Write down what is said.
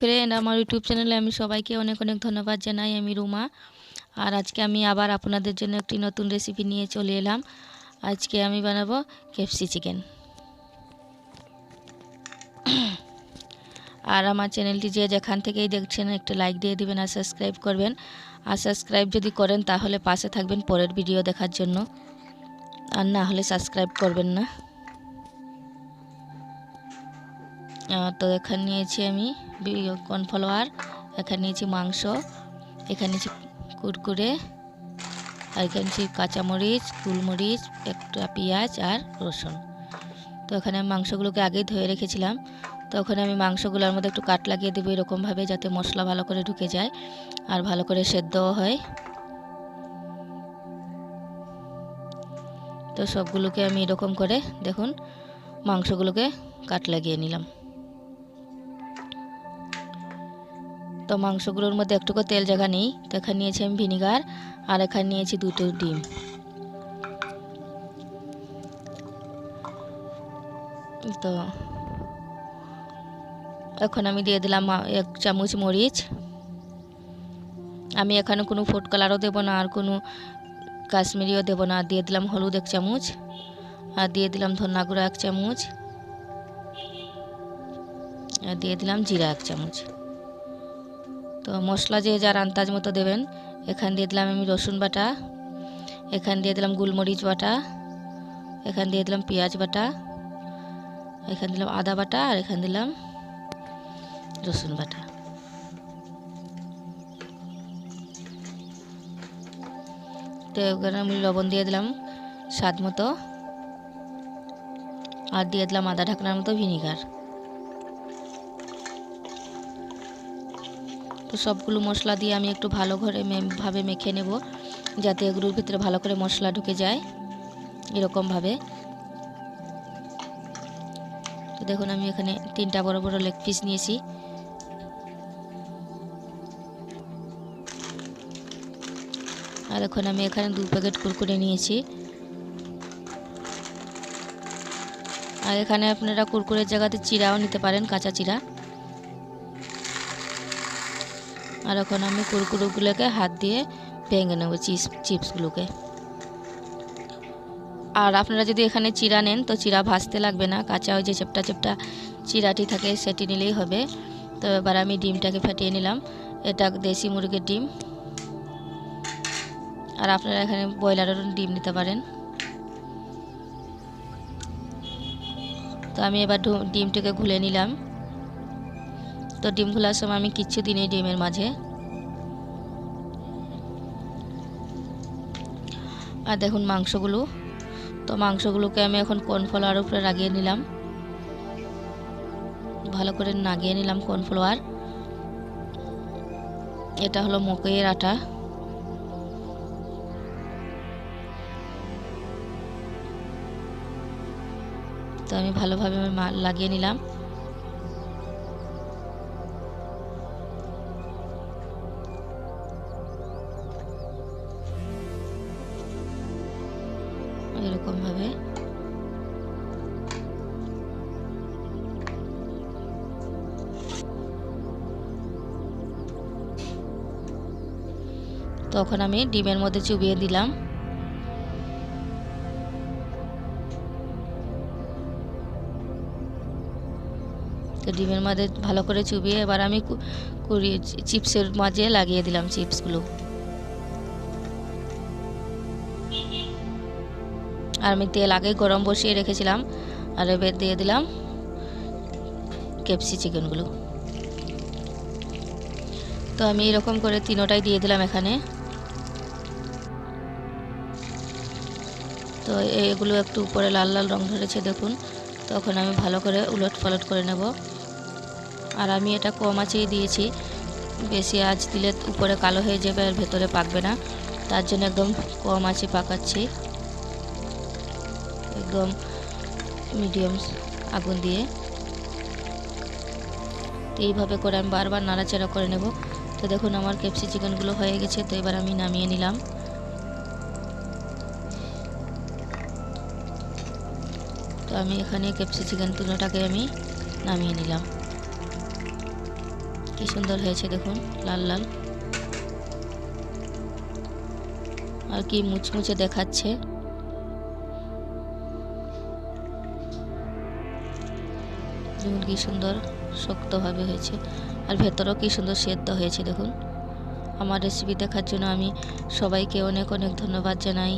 Friend আমার YouTube চ্যানেলে আমি সবাইকে অনেক অনেক ধন্যবাদ জানাই, আমি রুমা। আর আজকে আমি আবার আপনাদের জন্য একটি নতুন রেসিপি নিয়ে চলে এলাম। আজকে আমি বানাবো কেপসি চিকেন আর আমার চ্যানেলটি যে যেখান থেকেই দেখছেন, একটা লাইক দিয়ে দিবেন আর সাবস্ক্রাইব করবেন। আর সাবস্ক্রাইব যদি করেন, তাহলে পাশে থাকবেন পরের ভিডিও দেখার জন্য। আর না হলে সাবস্ক্রাইব করবেন না। তো এখানে নিয়েছি আমি কর্নফ্লাওয়ার এখানে নিয়েছি মাংস, এখানে নিয়েছি কুরকুরে, আর এখানে নিয়েছি কাঁচামরিচ, গোলমরিচ, একটা পেঁয়াজ আর রসুন। তো এখানে আমি মাংসগুলোকে আগেই ধুয়ে রেখেছিলাম। তো ওখানে আমি মাংসগুলোর মধ্যে একটু কাট লাগিয়ে দেবো এরকমভাবে যাতে মশলা ভালো করে ঢুকে যায় আর ভালো করে সেদ্ধও হয়। তো সবগুলোকে আমি এরকম করে দেখুন, মাংসগুলোকে কাট লাগিয়ে নিলাম। তো মাংসগুলোর মধ্যে একটুকু তেল জায়গা নেই। তো এখানে নিয়েছি আমি ভিনিগার, আর এখানে নিয়েছি দুটো ডিম। তো এখন আমি দিয়ে দিলাম এক চামচ মরিচ। আমি এখানে কোনো ফুড কালারও দেবো না, আর কোনো কাশ্মীরিও দেবো না। দিয়ে দিলাম হলুদ এক চামচ, আর দিয়ে দিলাম গুঁড়া এক চামচ, আর দিয়ে দিলাম জিরা এক চামচ। তো মশলা যে যার আন্দাজ মতো দেবেন। এখান দিয়ে দিলাম আমি রসুন বাটা। এখান দিয়ে দিলাম গোলমরিচ বাটা। এখান দিয়ে দিলাম পেঁয়াজ বাটা। এখান দিলাম আদা বাটা আর এখান দিলাম রসুন বাটা। তো এখানে আমি লবণ দিয়ে দিলাম স্বাদ মতো। আর দিয়ে দিলাম আদা ঢাকনার মতো ভিনিগার। তো সবগুলো মশলা দিয়ে আমি একটু ভালো করে ভাবে মেখে নেব, যাতে এগুলোর ভিতরে ভালো করে মশলা ঢুকে যায় এরকমভাবে। তো দেখুন, আমি এখানে তিনটা বড় বড় লেগ পিস নিয়েছি। আর এখন আমি এখানে দু প্যাকেট কুরকুরে নিয়েছি। আর এখানে আপনারা কুরকুরের জায়গাতে চিরাও নিতে পারেন, কাঁচা চিরা। আর এখন আমি কুরকুরোগুলোকে হাত দিয়ে ভেঙে নেব, চিপস, চিপসগুলোকে। আর আপনারা যদি এখানে চিরা নেন, তো চিরা ভাজতে লাগবে না, কাঁচা ওই যে চেপটা চেপটা চিরাটি থাকে সেটি নিলেই হবে। তো এবার আমি ডিমটাকে ফাটিয়ে নিলাম, এটা দেশি মুরগির ডিম। আর আপনারা এখানে ব্রয়লারেরও ডিম নিতে পারেন। তো আমি এবার ডিমটাকে ঘুলে নিলাম। তো ডিম খোলার সময় আমি কিচ্ছু দিনই ডিমের মাঝে। আর দেখুন মাংসগুলো। তো মাংসগুলোকে আমি এখন কর্নফ্লাওয়ার উপরে লাগিয়ে নিলাম। ভালো করে নাগিয়ে নিলাম কর্নফ্লাওয়ার এটা হলো মকইয়ের আটা। তো আমি ভালোভাবে লাগিয়ে নিলাম। এরকমভাবে। তখন আমি ডিমের মধ্যে চুবিয়ে দিলাম। তো ডিমের মধ্যে ভালো করে চুবিয়ে এবার আমি কুড়িয়ে চিপসের মাঝে লাগিয়ে দিলাম চিপসগুলো। আর আমি তেল আগে গরম বসিয়ে রেখেছিলাম, আর এবার দিয়ে দিলাম কেপসি চিকেনগুলো তো আমি এরকম করে তিনোটাই দিয়ে দিলাম এখানে। তো এগুলো একটু উপরে লাল লাল রং ধরেছে দেখুন, তখন আমি ভালো করে উলট পালট করে নেব। আর আমি এটা কম আঁচেই দিয়েছি, বেশি আঁচ দিলে উপরে কালো হয়ে যাবে আর ভেতরে পাকবে না, তার জন্য একদম কম আঁচে পাকাচ্ছি। একদম মিডিয়াম আগুন দিয়ে। তো এইভাবে করে আমি বারবার নাড়াচাড়া করে নেব। তো দেখুন আমার কেপসি চিকেনগুলো হয়ে গেছে, তো এবার আমি নামিয়ে নিলাম। তো আমি এখানে কেপসি চিকেন তুলোটাকে আমি নামিয়ে নিলাম। কি সুন্দর হয়েছে দেখুন, লাল লাল। আর কি মুচমুচে দেখাচ্ছে। দেখুন কী সুন্দর শক্তভাবে হয়েছে আর ভেতরও কী সুন্দর সেদ্ধ হয়েছে দেখুন। আমার রেসিপি দেখার জন্য আমি সবাইকে অনেক অনেক ধন্যবাদ জানাই।